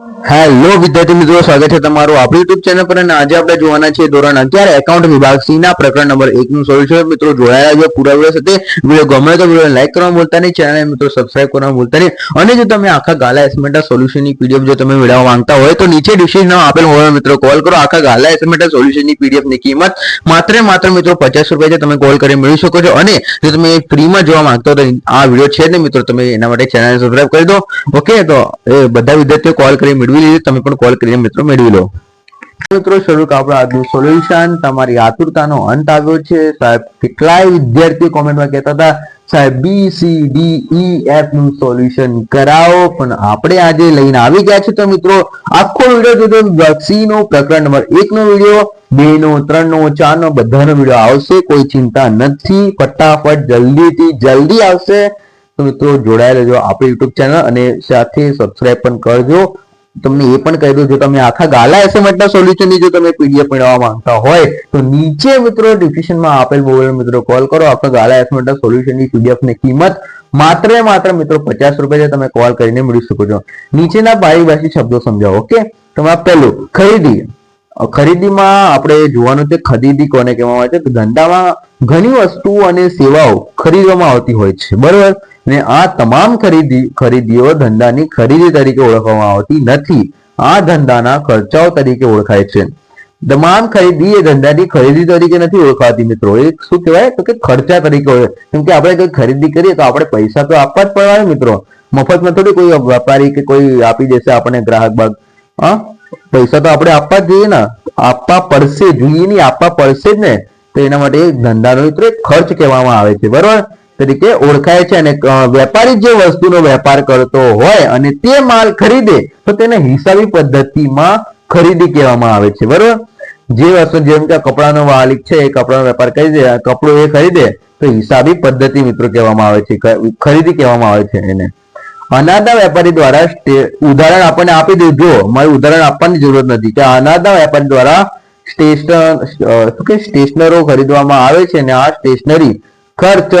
Hello વિદ્યાર્થી મિત્રો, સ્વાગત છે તમારું આપણી યુટ્યુબ ચેનલ પર અને આજે આપણે જોવાના છે ધોરણ અગિયાર એકાઉન્ટ વિભાગ સી ના પ્રકરણ નંબર એક નું સોલ્યુશન મિત્રો જોડાયા જો પૂરા વીડિયો સાથે. વીડિયો ગમે તો વીડિયો લાઈક કરવા ભૂલતા નહીં ચેનલ મિત્રો સબસ્ક્રાઈબ કરવા ભૂલતા નહીં. અને જો તમે આખા ગાલા એસમેટા સોલ્યુશનની પીડીએફ જો તમે મેળવવા માંગતા હોય, તો નીચે ડિસ્ક્રિપ્શન આપેલ હોય, મિત્રો કોલ કરો. આખા ગાલા એસમેટા સોલ્યુશનની પીડીએફની કિંમત માત્ર માત્ર, મિત્રો, પચાસ રૂપિયા છે, તમે કોલ કરી મેળવી શકો છો. અને જો તમે ફ્રીમાં જોવા માંગતા હો તો આ વીડિયો છે ને મિત્રો, તમે એના માટે ચેનલ સબસ્ક્રાઇબ કરી દો. ઓકે તો એ બધા વિદ્યાર્થીઓ કોલ કરી મેળવી લીધી. તમે પણ કોલ કરીને મિત્રો મેળવી લો. મિત્રો, શરૂ આપણું આજનું સોલ્યુશન તમારી આતુરતાનો અંત આવ્યો છે. સાહેબ, કેટલાય વિદ્યાર્થીઓ કોમેન્ટમાં કહેતા હતા, સાહેબ બી સી ડી ઈ એફનું સોલ્યુશન કરાવો. પણ આપણે આજે લઈને આવી ગયા છે તો મિત્રો, આખો વીડિયો જોજો. સી નો પ્રકરણ નંબર એક નો વીડિયો બે નો, ત્રણ નો, ચાર નો, બધાનો વીડિયો આવશે. કોઈ ચિંતા નથી. ફટાફટ જલ્દીથી જલ્દી આવશે. તો મિત્રો જોડાયેલા રહેજો આપણી યુટ્યુબ ચેનલ અને સાથે સબસ્ક્રાઇબ પણ કરજો. તમને એ પણ કહી દઉં, જો તમે આખા ગાલા એસેમેન્ટના સોલ્યુશનની જો તમે પીડીએફ મેળવવા માંગતા હોય, તો નીચે મિત્રો ડિસ્ક્રિપ્શનમાં આપેલ મોબાઈલ મિત્રો કોલ કરો, આખા ગાલા એસેમેન્ટના સોલ્યુશનની પીડીએફની કિંમત માત્ર માત્ર મિત્રો પચાસ રૂપિયા તમે કોલ કરીને મેળવી શકો છો. નીચેના પારિભાષિક શબ્દો સમજાવો, ઓકે? તમારે પહેલું, ખરીદી. ખરીદીમાં આપણે જોવાનું છે, ખરીદી કોને કહેવામાં આવે છે ધંધામાં ઘણી વસ્તુઓ અને સેવાઓ ખરીદવામાં આવતી હોય છે, બરોબર? ને આ તમામ ખરીદી, ખરીદીઓ ધંધાની ખરીદી તરીકે ઓળખવામાં આવતી નથી. આ ધંધાના ખર્ચાઓ તરીકે ઓળખાય છે. તમામ ખરીદી એ ધંધાની ખરીદી તરીકે નથી ઓળખાતી મિત્રો. એ શું કહેવાય? તો કે ખર્ચા તરીકે કેમ કે આપણે કોઈ ખરીદી કરીએ તો આપણે પૈસા તો આપવા જ પડવાના મિત્રો. મફતમાં થોડી કોઈ વેપારી કે કોઈ આપી દેશે આપણને ગ્રાહક બાગ. હા? પૈસા તો આપણે આપવા જ જોઈએ ને. આપવા પડશે, જોઈએ નહીં, આપવા પડશે જ ને. તો એના માટે ધંધાનો મિત્રો ખર્ચ કહેવામાં આવે છે. બરોબર? તરીકે ઓળખાય છે અને વેપારી જે વસ્તુનો વેપાર કરતો હોય અને તે માલ ખરીદે, તો તેને હિસાબી પદ્ધતિમાં ખરીદી કહેવામાં આવે છે. બરોબર? જે વસ્તુ જેમ કે કપડાનો માલિક છે, એ કપડાનો વેપાર કરી દે, કપડું એ ખરીદે, તો હિસાબી પદ્ધતિ મિત્રો કહેવામાં આવે છે ખરીદી કહેવામાં આવે છે એને. અનાજના વેપારી દ્વારા ઉદાહરણ આપણને આપી દીધું મારે ઉદાહરણ આપવાની જરૂરત નથી કે અનાજના વેપારી દ્વારા સ્ટેશન શું કે સ્ટેશનરો ખરીદવામાં આવે છે અને આ સ્ટેશનરી ખર્ચ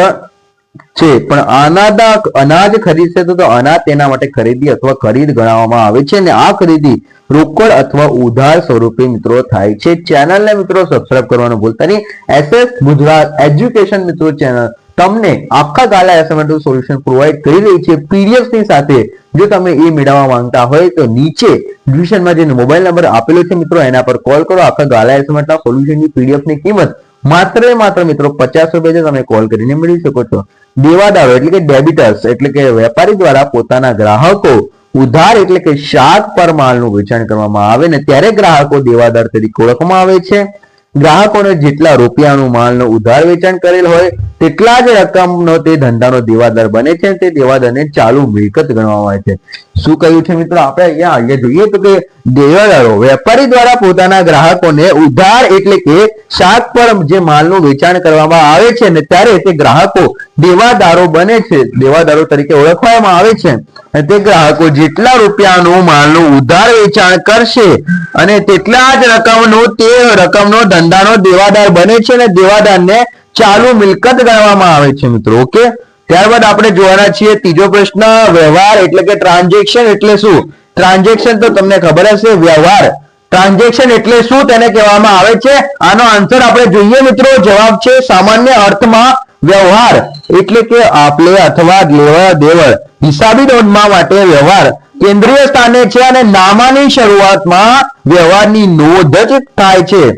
છે. પણ અનાદા અનાજ ખરીદશે તો અનાજ તેના માટે ખરીદી અથવા ખરીદ ગણાવવામાં આવે છે અને આ ખરીદી રોકડ અથવા ઉધાર સ્વરૂપે મિત્રો થાય છે. ચેનલને મિત્રો સબસ્ક્રાઇબ કરવાનું ભૂલતા નહીં. એસએસ ગુજરાત એજ્યુકેશન મિત્રો ચેનલ તમને આખા ગાલા એસાઇનમેન્ટ સોલ્યુશન પ્રોવાઈડ કરી રહી છે. પીડીએફની સાથે જો તમે એ મેળવવા માંગતા હોય તો નીચે ડિસ્ક્રિપ્શનમાં જે મોબાઈલ નંબર આપેલો છે મિત્રો એના પર કોલ કરો. આખા ગાલા એસાઇનમેન્ટના સોલ્યુશનની પીડીએફની કિંમત માત્ર માત્ર મિત્રો પચાસ રૂપિયા છે તમે કોલ કરીને મેળવી શકો છો. દેવાદારો એટલે કે ડેબિટર્સ એટલે કે વેપારી દ્વારા પોતાના ગ્રાહકો ઉધાર એટલે કે શાક પર માલનું વેચાણ કરવામાં આવે ને ત્યારે ગ્રાહકો દેવાદાર તરીકે ઓળખવામાં આવે છે. ગ્રાહકોને જેટલા રૂપિયાનું માલનો ઉધાર વેચાણ કરેલ હોય, તેટલા જ રકમનો તે ધંધાનો દેવાદાર બને છે તે દેવાદારને ચાલુ મિલકત ગણવામાં આવે છે. શું કહ્યું છે મિત્રો? આપણે અહીંયા અહીંયા જોઈએ તો કે દેવાદારો વેપારી દ્વારા પોતાના ગ્રાહકોને ઉધાર એટલે કે શાક પર જે માલનું વેચાણ કરવામાં આવે છે ને ત્યારે તે ગ્રાહકો દેવાદારો બને છે. દેવાદારો તરીકે ઓળખવામાં આવે છે. અને તે ગ્રાહકો જેટલા રૂપિયાનું માલનું ઉધાર વેચાણ કરશે અને તેટલા જ રકમનો તે રકમનો ધંધાનો દેવાદાર બને છે અને દેવાદારને ચાલુ મિલકત ગણવામાં આવે છે મિત્રો, ઓકે? ત્યારબાદ આપણે જોવાના છીએ ત્રીજો પ્રશ્ન, વ્યવહાર એટલે કે ટ્રાન્ઝેક્શન એટલે શું? ટ્રાન્ઝેક્શન તો તમને ખબર હશે, વ્યવહાર. ટ્રાન્ઝેક્શન એટલે શું તેને કહેવામાં આવે છે? આનો આન્સર આપણે જોઈએ મિત્રો, જવાબ છે સામાન્ય અર્થમાં વ્યવહાર. એટલે કે આપલે અથવા લેવા દેવળ. હિસાબી નોંધમાં માટે વ્યવહાર. કેન્દ્રીય સ્થાને છે અને નામાની શરૂઆતમાં વ્યવહારની નોંધ જ થાય છે.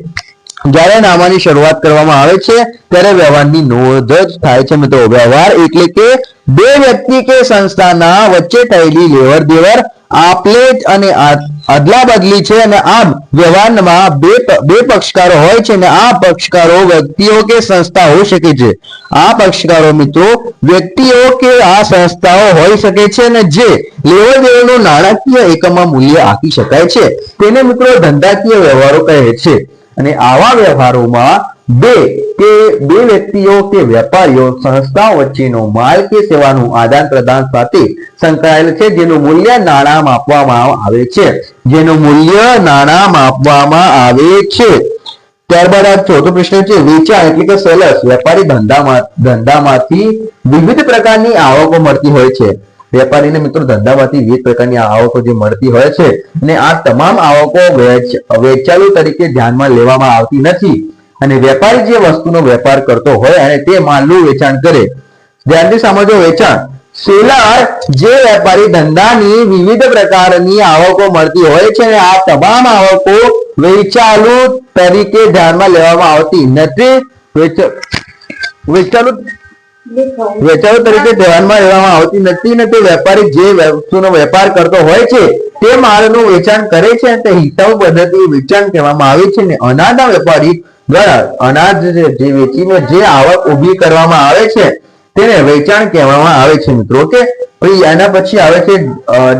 જ્યારે નામાની શરૂઆત કરવામાં આવે છે, ત્યારે વ્યવહારની નોંધ જ થાય છે મિત્રો. વ્યવહાર એટલે કે બે વ્યક્તિ કે સંસ્થાના વચ્ચે થયેલી લેવડ દેવડ આપલે અને અદલા બદલી છે અને આમ વ્યવહારમાં બે બે પક્ષકારો હોય છે અને આ પક્ષકારો વ્યક્તિઓ કે સંસ્થા હોઈ શકે છે. આ પક્ષકારો મિત્રો, વ્યક્તિઓ કે આ સંસ્થાઓ હોઈ શકે છે અને જે લેવડ દેવડનું નાણાકીય એકમમાં મૂલ્ય આપી શકાય છે. તેને મિત્રો ધંધાકીય વ્યવહારો કહે છે. અને આવા વ્યવહારોમાં બે, કે બે વ્યક્તિઓ કે વેપારીઓ સંસ્થાઓ વચ્ચેનો માલ કે સેવાનું આદાન પ્રદાન સાથે સંકળાયેલ છે, જેનું મૂલ્ય નાણાં માપવામાં આવે છે. જેનું મૂલ્ય નાણાં માપવામાં આવે છે. ત્યારબાદ આ ચોથો પ્રશ્ન છે, વેચાણ એટલે કે સેલર્સ, વેપારી ધંધામાં, ધંધામાંથી વિવિધ પ્રકારની આવકો મળતી હોય છે. વેપારીને મિત્રો ધંધામાંથી વિવિધ પ્રકારની આવકો જે મળતી હોય છે, અને આ તમામ આવકો વેચ- વેચાલુ તરીકે ધ્યાનમાં લેવામાં આવતી નથી. અને વેપારી જે વસ્તુનો વેપાર કરતો હોય અને તે માલનું વેચાણ કરે. ધ્યાનથી સમજો વેચાણ. સેલર જે વેપારી ધંધાની વિવિધ પ્રકારની આવકો મળતી હોય છે અને આ તમામ આવકો વેચાલુ તરીકે ધ્યાનમાં લેવામાં આવતી નથી. વેચાલુ વેચાલુ તરીકે ધ્યાનમાં લેવામાં આવતી નથી ને તે વેપારી જે વસ્તુનો વેપાર કરતો હોય છે તે માલનું વેચાણ કરે છે અને તે હિસાબ પદ્ધતિ વેચાણ કહેવામાં આવે છે ને અનાના વેપારી દ્વારા અનાજ જે વેચીને જે આવક ઊભી કરવામાં આવે છે, તેને વેચાણ કહેવામાં આવે છે મિત્રો, ઓકે? પછી એના પછી આવે છે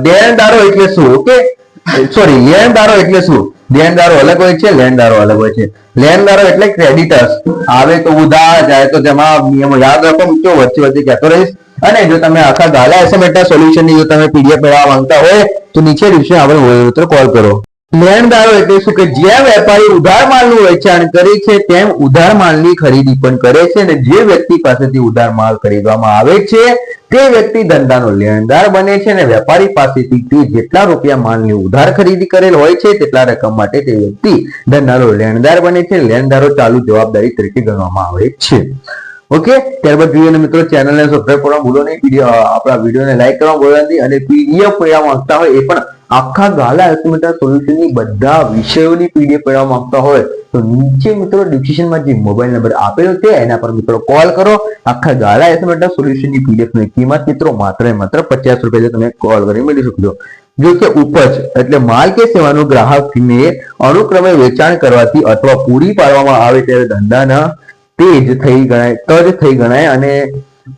દેણદારો એટલે શું, ઓકે? સોરી, લેણદારો એટલે શું? દેણદારો અલગ હોય છે, લેણદારો અલગ હોય છે. લેણદારો એટલે ક્રેડિટર્સ. આવે તો ઉધાર, જાય તો તેમાં નિયમો યાદ રાખો મિત્રો, વચ્ચે વચ્ચે કહેતો રહીશ. અને જો તમે આખા ગાલા એસએમએટના સોલ્યુશનની જો તમે પીડીએફ મેળવવા માંગતા હોય, તો નીચે દિવસે આપણે કોલ કરો. લેણદારો એટલે શું કે જે વેપારી ઉધાર માલનું વેચાણ કરે છે, તેમ ઉધાર માલની ખરીદી પણ કરે છે અને જે વ્યક્તિ પાસેથી ઉધાર માલ ખરીદવામાં આવે છે, તે વ્યક્તિ ધંધાનો લેણદાર બને છે અને વેપારી પાસેથી તે જેટલા રૂપિયા માલની ઉધાર ખરીદી કરેલ હોય છે, તેટલા રકમ માટે તે વ્યક્તિ ધંધાનો લેણદાર બને છે. લેણદારો ચાલુ જવાબદારી તરીકે ગણવામાં આવે છે. ઓકે? ત્યારબાદ જોઈએ મિત્રો ચેનલને સબસ્ક્રાઈબ કરવા ભૂલો નહીં. આપણા વિડીયોને લાઈક કરવા ભૂલો નહીં અને પીડીએફ મેળવવા માંગતા હોય એ પણ આખા ગાલા એસ્ટિમેટર સોલ્યુશનની બધા વિષયોની પીડીએફ મેળવવા માંગતા હોય, તો નીચે મિત્રો ડિસ્ક્રિપ્શનમાં જે મોબાઈલ નંબર આપેલો છે, એના પર મિત્રો કોલ કરો. આખા ગાલા એસ્ટિમેટર સોલ્યુશનની પીડીએફની કિંમત મિત્રો માત્ર માત્ર પચાસ રૂપિયા તમે કોલ કરી મેળવી શકજો જો કે ઉપજ, એટલે માલ કે સેવાનું ગ્રાહકને અનુક્રમે વેચાણ કરવાથી અથવા પૂરી પાડવામાં આવે ત્યારે ધંધાના તેજ થઈ ગણાય, તજ થઈ ગણાય અને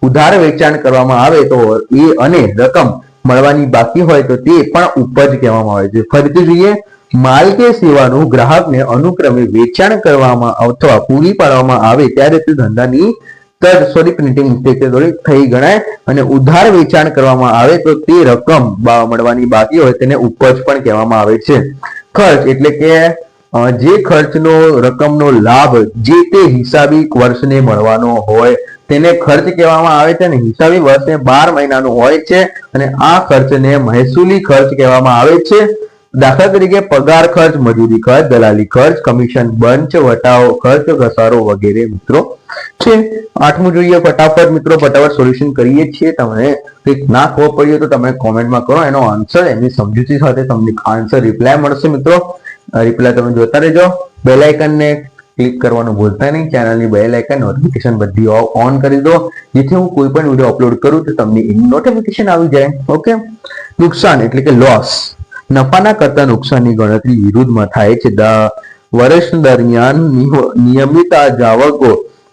ઉધાર વેચાણ કરવામાં આવે તો એ અને રકમ મળવાની બાકી હોય તો તે પણ ઉપજ કહેવામાં આવે છે. ફરીથી જોઈએ, માલ કે સેવાનું ગ્રાહકને અનુક્રમે વેચાણ કરવામાં અથવા પૂરી પાડવામાં આવે ત્યારે તે ધંધાની તદ સોરી પ્રિન્ટિંગ થઈ ગણાય અને ઉધાર વેચાણ કરવામાં આવે તો તે રકમ મળવાની બાકી હોય તેને ઉપજ પણ કહેવામાં આવે છે. ખર્ચ એટલે કે જે ખર્ચનો, રકમનો લાભ જે તે હિસાબી વર્ષને મળવાનો હોય તેને ખર્ચ કહેવામાં આવે છે અને હિસાબી વર્ષને બાર મહિનાનું હોય છે અને આ ખર્ચને મહેસૂલી ખર્ચ કહેવામાં આવે છે. દાખલા તરીકે પગાર ખર્ચ, મજૂરી ખર્ચ, દલાલી ખર્ચ, કમિશન, બંચ વટાવો ખર્ચ, ઘસારો વગેરે મિત્રો છે. આઠમું જોઈએ ફટાફટ મિત્રો, ફટાફટ સોલ્યુશન કરીએ છીએ. તમને કંઈક ના ખબર પડી તો તમે કોમેન્ટમાં કરો. એનો આન્સર એની સમજૂતી સાથે તમને આન્સર રિપ્લાય મળશે મિત્રો. રિપ્લાય તમે જોતા રહેજો. બેલ આઇકનને ક્લિક કરવાનું ભૂલતા નહીં. ચેનલની બેલ આઇકન નોટિફિકેશન બધી ઓન કરી દો. જેથી હું કોઈ પણ વીડિયો અપલોડ કરું તો તમને નોટિફિકેશન આવી જાય. ઓકે નુકસાન એટલે કે લોસ નફાના કરતા નુકસાનની ગણતરી વિરુદ્ધમાં થાય છે. વર્ષ દરમિયાન નિયમિત આ જાવકો,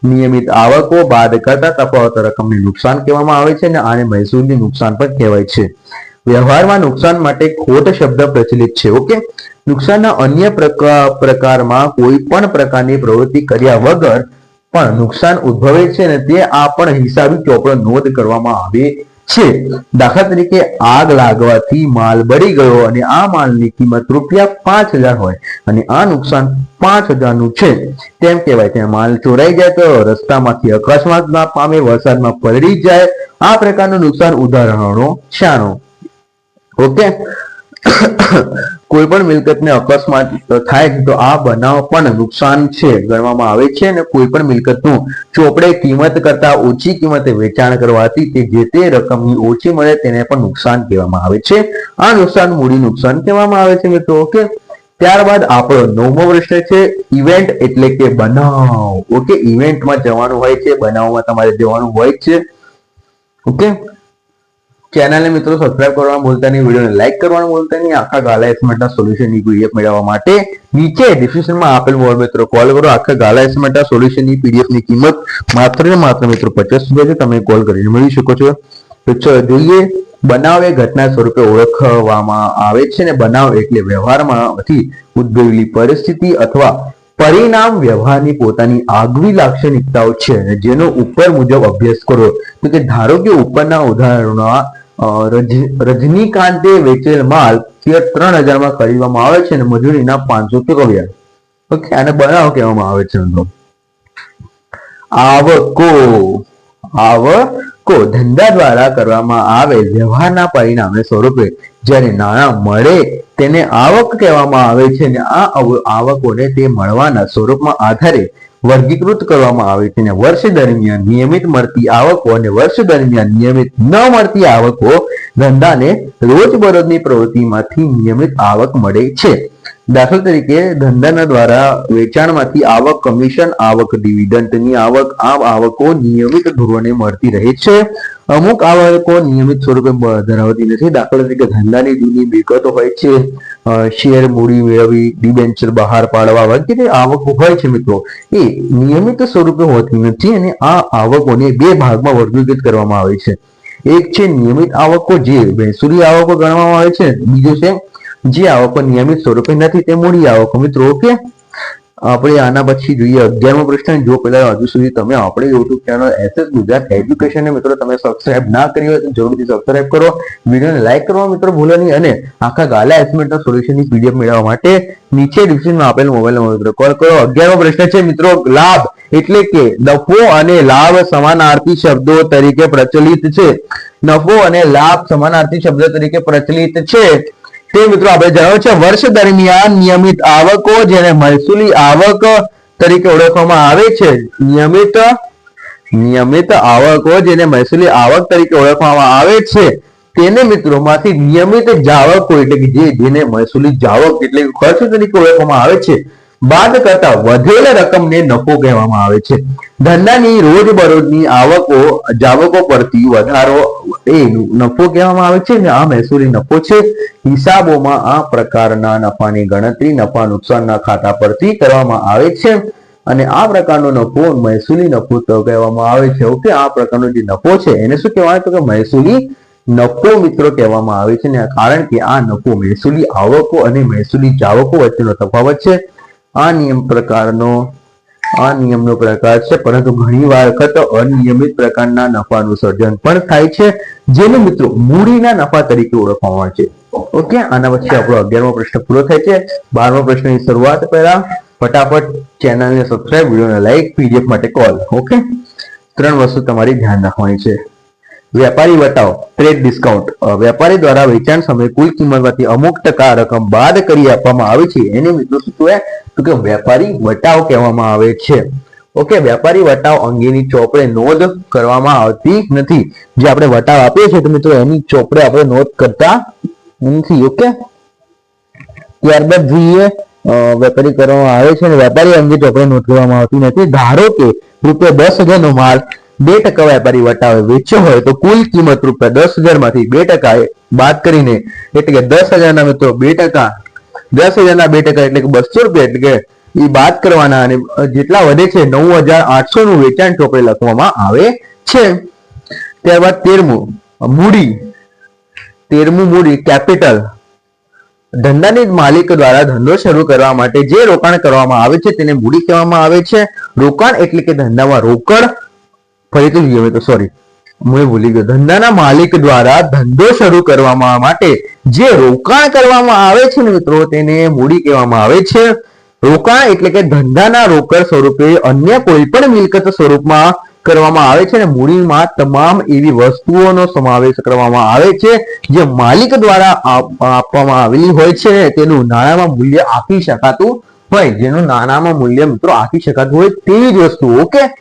નિયમિત આવકો બાદ કરતા તફાવત રકમને નુકસાન કહેવામાં આવે છે અને આને મહેસૂલની નુકસાન પણ કહેવાય છે. વ્યવહારમાં નુકસાન માટે ખોટ શબ્દ પ્રચલિત છે. ઓકે નુકસાનના અન્ય પ્રકા- પ્રકારમાં કોઈ પણ પ્રકારની પ્રવૃત્તિ કર્યા વગર પણ નુકસાન ઉદ્ભવે છે અને તે આ પણ હિસાબી ચોપડો નોંધ કરવામાં આવે છે. દાખલા તરીકે આગ લાગવાથી માલ બળી ગયો અને આ માલની કિંમત રૂપિયા પાંચ હજાર હોય અને આ નુકસાન પાંચ હજારનું છે. તેમ કહેવાય, ત્યાં માલ ચોરાઈ જાય તો રસ્તામાંથી અકસ્માત ના પામે, વરસાદમાં પલળી જાય. આ પ્રકારનું નુકસાન ઉદાહરણો શાનો ઓકે. કોઈ પણ મિલકતને અકસ્માત થાય તો આ બનાવ પણ નુકસાન છે, ગણવામાં આવે છે અને કોઈ પણ મિલકતનું ચોપડે કિંમત કરતા ઓછી કિંમતે વેચાણ કરવાથી તે જે તે રકમની ઓછી મળે તેને પણ નુકસાન કહેવામાં આવે છે. આ નુકસાન મૂડી નુકસાન કહેવામાં આવે છે મિત્રો, ઓકે? ત્યારબાદ આપણો નવમો પ્રશ્ન છે, ઇવેન્ટ એટલે કે બનાવ. ઓકે, ઇવેન્ટમાં જવાનું હોય છે, બનાવમાં તમારે જવાનું હોય છે. ઓકે? ચેનલને મિત્રો સબસ્ક્રાઇબ કરવાનું ભૂલતા નહીં વિડીયોને લાઇક કરવાનું ભૂલતા નહીં. આખા ગાલા એસ્ટિમેટના સોલ્યુશનની પીડીએફ મેળવવા માટે નીચે ડિસ્ક્રિપ્શનમાં આપેલ મોબાઈલ મિત્રો કોલ કરો. આખા ગાલા એસ્ટિમેટના સોલ્યુશનની પીડીએફની કિંમત માત્ર ને માત્ર મિત્રો પચાસ રૂપિયા છે. તમે કોલ કરીને મેળવી શકો છો. તો જોઈએ. બનાવ એ ઘટના સ્વરૂપે ઓળખવામાં આવે છે ને બનાવ એટલે વ્યવહારમાંથી ઉદ્ભવેલી પરિસ્થિતિ અથવા પરિણામ વ્યવહારની પોતાની આગવી લાક્ષણિકતાઓ છે જેનો ઉપર મુજબ અભ્યાસ કરો. તો કે ધારો કે ઉપરના ઉદાહરણોમાં રજનીકાંતે વેચેલ માલ તે ત્રણ હજારમાં ખરીદવામાં આવે છે અને મજૂરીના પાંચસો ચૂકવ્યા ઓકે, આને બનાવ કહેવામાં આવે છે આવકો. આવકો. ધંધા દ્વારા કરવામાં આવે વ્યવહારના પરિણામે સ્વરૂપે જ્યારે નાણાં મળે તેને આવક કહેવામાં આવે છે અને આ આવકોને તે મળવાના સ્વરૂપમાં આધારે વર્ગીકૃત કરવામાં આવે છે અને વર્ષ દરમિયાન નિયમિત મળતી આવકો અને વર્ષ દરમિયાન નિયમિત ન મળતી આવકો ધંધાને રોજબરોજની પ્રવૃત્તિમાંથી નિયમિત આવક મળે છે. દાખલા તરીકે ધંધાના દ્વારા વેચાણમાંથી આવક, કમિશન આવક ડિવિડન્ટની આવક આ આવકો નિયમિત ધોરણે મળતી રહે છે. અમુક આવકો નિયમિત સ્વરૂપે ધરાવતી નથી. દાખલા તરીકે ધંધાની જૂની વિગતો હોય છે. શેર મૂડી મેળવી ડિબેન્ચર બહાર પાડવા વગેરે આવક હોય છે મિત્રો. એ નિયમિત સ્વરૂપે હોતી નથી અને આ આવકોને બે ભાગમાં વર્ગીકૃત કરવામાં આવે છે. એક છે નિયમિત આવકો જે મહેસૂલી આવકો ગણવામાં આવે છે. બીજું છે જે આવકો નિયમિત સ્વરૂપે નથી, તે મૂડી આવકો. મિત્રો ઓકે આપણે આના પછી જોઈએ, અગિયારમો પ્રશ્ન જો પેલા હજુ સુધી તમે આપણે YouTube channel SS Gujarat education મિત્રો તમે સબસ્ક્રાઇબ ના કરી હોય તો જરૂરથી સબસ્ક્રાઇબ કરો. વિડીયોને લાઈક કરવા મિત્રો ભૂલો નહીં અને આખા ગાલા એસ્ટિમેટના સોલ્યુશનની પીડીએફ મેળવવા માટે નીચે ડિસ્ક્રિપ્શનમાં આપેલ મોબાઈલ નંબર મિત્રો કોલ કરો. અગિયારમો પ્રશ્ન છે, મિત્રો, લાભ એટલે કે નફો અને લાભ સમાનાર્થી શબ્દો તરીકે પ્રચલિત છે. નફો અને લાભ સમાનાર્થી શબ્દો તરીકે પ્રચલિત છે. તે મિત્રો આપણે જણાવ્યું છે, વર્ષ દરમિયાન નિયમિત આવકો જેને મહેસૂલી આવક તરીકે ઓળખવામાં આવે છે, નિયમિત નિયમિત આવકો જેને મહેસૂલી આવક તરીકે ઓળખવામાં આવે છે, તેને મિત્રોમાંથી નિયમિત જાવકો એટલે કે જે, જેને મહેસૂલી જાવક એટલે ખર્ચ તરીકે ઓળખવામાં આવે છે બાદ કરતા વધેલ રકમને નફો કહેવામાં આવે છે. ધંધાની રોજબરોજની આવકો, જાવકો પરથી વધારો એ નફો કહેવામાં આવે છે ને આ મહેસૂલી નફો છે. હિસાબોમાં આ પ્રકારના નફાની ગણતરી, નફા નુકસાનના ખાતા પરથી કરવામાં આવે છે. અને આ પ્રકારનો નફો મહેસૂલી નફો તો કહેવામાં આવે છે. ઓકે, આ પ્રકારનો જે નફો છે એને શું કહેવાય? તો કે મહેસૂલી નફો મિત્રો કહેવામાં આવે છે. ને કારણ કે આ નફો મહેસૂલી આવકો અને મહેસૂલી જાવકો વચ્ચેનો તફાવત છે. આ નિયમ પ્રકારનો, આ નિયમનો પ્રકાર છે, પરંતુ ઘણી વાર વખત અનિયમિત પ્રકારના નફાનું સર્જન પણ થાય છે, જેને મિત્રો મૂડીના નફા તરીકે ઓળખવામાં આવે છે. ઓકે, આના પછી આપણો અગિયારમો પ્રશ્ન પૂરો થાય છે. બારમો પ્રશ્નની શરૂઆત પહેલા ફટાફટ ચેનલને સબસ્ક્રાઇબ વિડીયોને લાઈક પીડીએફ માટે કોલ ઓકે? ત્રણ વસ્તુ તમારી ધ્યાન રાખવાની છે. વેપારી વટાવ ટ્રેડ ડિસ્કાઉન્ટ વેપારી દ્વારા વેચાણ સમયે કુલ કિંમતમાંથી અમુક ટકા રકમ બાદ કરી આપવામાં આવે છે. એને મિત્રો શું કહેવાય તો કે વેપારી વટાવ કહેવામાં આવે છે. ઓકે, વેપારી વટાવ અંગેની ચોપડે નોંધ કરવામાં આવતી નથી. જે આપણે વટાવ આપીએ છીએ, તો મિત્રો એની ચોપડે આપણે નોંધ કરતા નથી, ઓકે? ત્યારબાદ જોઈએ વેપારી કરવામાં આવે છે અને વેપારી અંગે ચોપડે નોંધ કરવામાં આવતી નથી. ધારો કે રૂપિયા દસ હજારનો માલ બે ટકા વેપારી વટાવે, વેચ્યો હોય તો કુલ કિંમત રૂપિયા દસ હજારમાંથી બે ટકા બાદ કરીને એટલે કે દસ હજારના મિત્રો બે ટકા, દસ હજારના બે ટકા એટલે કે બસો રૂપિયા એટલે કે એ બાદ કરવાના અને જેટલા વધે છે નવ હજાર આઠસો નું વેચાણ ચોપડે લખવામાં આવે છે. ત્યારબાદ તેરમું, મૂડી તેરમું મૂડી, કેપિટલ. ધંધાની માલિક દ્વારા ધંધો શરૂ કરવા માટે જે રોકાણ કરવામાં આવે છે તેને મૂડી કહેવામાં આવે છે. રોકાણ એટલે કે ધંધામાં રોકડ ફરીથી જોઈએ તો સોરી હું ભૂલી ગયો. ધંધાના માલિક દ્વારા ધંધો શરૂ કરવામાં માટે જે રોકાણ કરવામાં આવે છે ને મિત્રો, તેને મૂડી કહેવામાં આવે છે. રોકાણ એટલે કે ધંધાના રોકડ સ્વરૂપે અન્ય કોઈ પણ મિલકત સ્વરૂપમાં કરવામાં આવે છે અને મૂડીમાં તમામ એવી વસ્તુઓનો સમાવેશ કરવામાં આવે છે, જે માલિક દ્વારા આપ- આપવામાં આવેલી હોય છે. તેનું નાણાંમાં મૂલ્ય આપી શકાતું હોય. જેનું નાણાંમાં મૂલ્ય મિત્રો આપી શકાતું હોય તેવી જ વસ્તુ ઓકે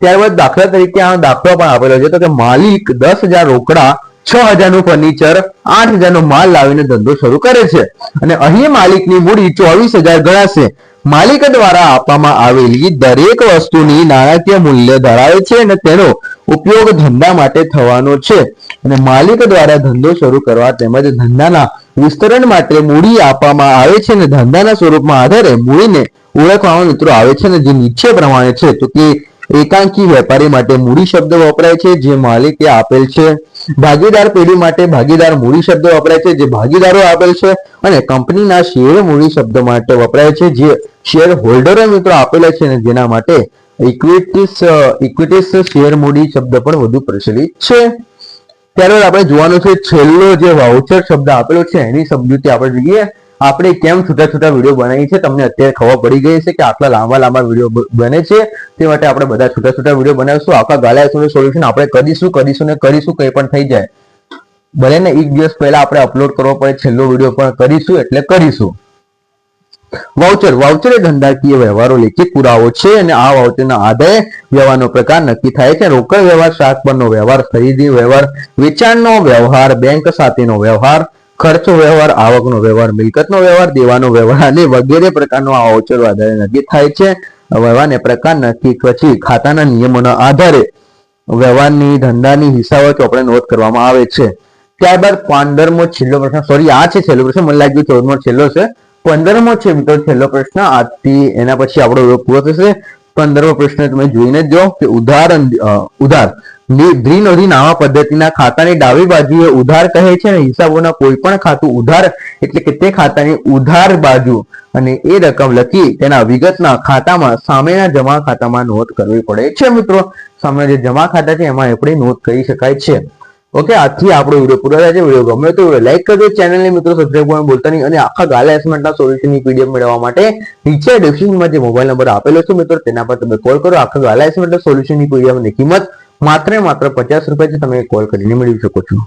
ત્યારબાદ દાખલા તરીકે આ દાખલો પણ આપેલો છે. તો કે માલિક દસ હજાર રોકડા, છ હજારનું ફર્નિચર આઠ હજારનો માલ લાવીને ધંધો શરૂ કરે છે. અને અહીં માલિકની મૂડી ચોવીસ હજાર ગણાશે. માલિક દ્વારા આપવામાં આવેલી દરેક વસ્તુની નાણાકીય મૂલ્ય ધરાવે છે અને તેનો ઉપયોગ ધંધા માટે થવાનો છે. અને માલિક દ્વારા ધંધો શરૂ કરવા તેમજ ધંધાના વિસ્તરણ માટે મૂડી આપવામાં આવે છે અને ધંધાના સ્વરૂપમાં આધારે મૂડીને ઓળખવામાં મિત્રો આવે છે અને જે નીચે પ્રમાણે છે. તો કે એકાંકી વેપારી માટે મૂડી શબ્દ વપરાય છે, જે માલિકે આપેલ છે. ભાગીદાર પેઢી માટે ભાગીદાર મૂડી શબ્દ વપરાય છે, જે ભાગીદારો આપેલ છે અને કંપનીના શેર મૂડી શબ્દ માટે વપરાય છે, જે શેર હોલ્ડરો મિત્રો આપેલા છે અને જેના માટે ઇક્વિટીસ ઇક્વિટીસ શેર મૂડી શબ્દ પણ વધુ પ્રચલિત છે. ત્યારબાદ આપણે જોવાનું છે, છેલ્લો જે વાઉચર શબ્દ આપેલો છે, એની સમજૂતી આપણે જોઈએ. આપણે કેમ છૂટા છૂટા વીડિયો બનાવીએ છીએ તમને અત્યારે ખબર પડી ગઈ છે કે આટલા લાંબા લાંબા વીડિયો બને છે. તે માટે આપણે બધા છૂટા છૂટા વીડિયો બનાવીશું. આખા ગાલા સોલ્યુશન આપણે કરીશું કરીશું ને કરીશું, કંઈ પણ થઈ જાય. ભલે ને એક દિવસ પહેલા આપણે અપલોડ કરવો પડે, છેલ્લો વીડિયો પણ કરીશું એટલે કરીશું. વાઉચર વાઉચર એ ધંધાકીય વ્યવહારો લેખિત પુરાવો છે અને આ વાઉચરના આધારે વ્યવહારનો પ્રકાર નક્કી થાય છે. રોકડ વ્યવહાર શાક પરનો વ્યવહાર, ખરીદી વ્યવહાર, વેચાણનો વ્યવહાર, બેંક સાથેનો વ્યવહાર ખર્ચો વ્યવહાર, આવકનો વ્યવહાર, મિલકતનો વ્યવહાર, દેવાનો વ્યવહાર અને વગેરે પ્રકારનો આ વાઉચર આધારે નક્કી થાય છે. વ્યવહારને પ્રકાર નક્કી પછી ખાતાના નિયમોના આધારે વ્યવહારની ધંધાની હિસાબો ચોપડે નોંધ કરવામાં આવે છે. ત્યારબાદ પંદરમો છેલ્લો પ્રશ્ન સોરી આ છે છેલ્લો પ્રશ્ન, મને લાગ્યું ચૌદમો છેલ્લો છે. પંદરમો છે મિત્રો છેલ્લો પ્રશ્ન, આજથી એના પછી આપણો પૂરો થશે. પંદરમો પ્રશ્ન તમે જોઈને જ કે ઉધાર ઉધાર. ની- દ્વિનોંધી નામા પદ્ધતિના ખાતાની ડાબી બાજુએ ઉધાર કહે છે અને હિસાબોના કોઈ પણ ખાતું ઉધાર એટલે કે તે ખાતાની ઉધાર બાજુ અને એ રકમ લખી તેના વિગતના ખાતામાં સામેના જમા ખાતામાં નોંધ કરવી પડે છે મિત્રો. સામે જે જમા ખાતા છે એમાં આપણે નોંધ કરી શકાય છે. ઓકે આજથી આપણો વીડિયો પૂરો થાય છે. વીડિયો ગમે તો લાઈક કરજો. ચેનલને મિત્રો સબસ્ક્રાઇબ કરવાનું બોલતા નહીં. અને આખા ગાલા એસમેન્ટના સોલ્યુશનની પીડીએફ મેળવવા માટે નીચે ડિસ્ક્રિપ્શનમાં જે મોબાઈલ નંબર આપેલો છે મિત્રો, તેના પર તમે કોલ કરો. આખા ગાલા એસમેન્ટના સોલ્યુશનની પીડીએફની કિંમત માત્ર માત્ર પચાસ રૂપિયા છે તમે કોલ કરીને મેળવી શકો છો.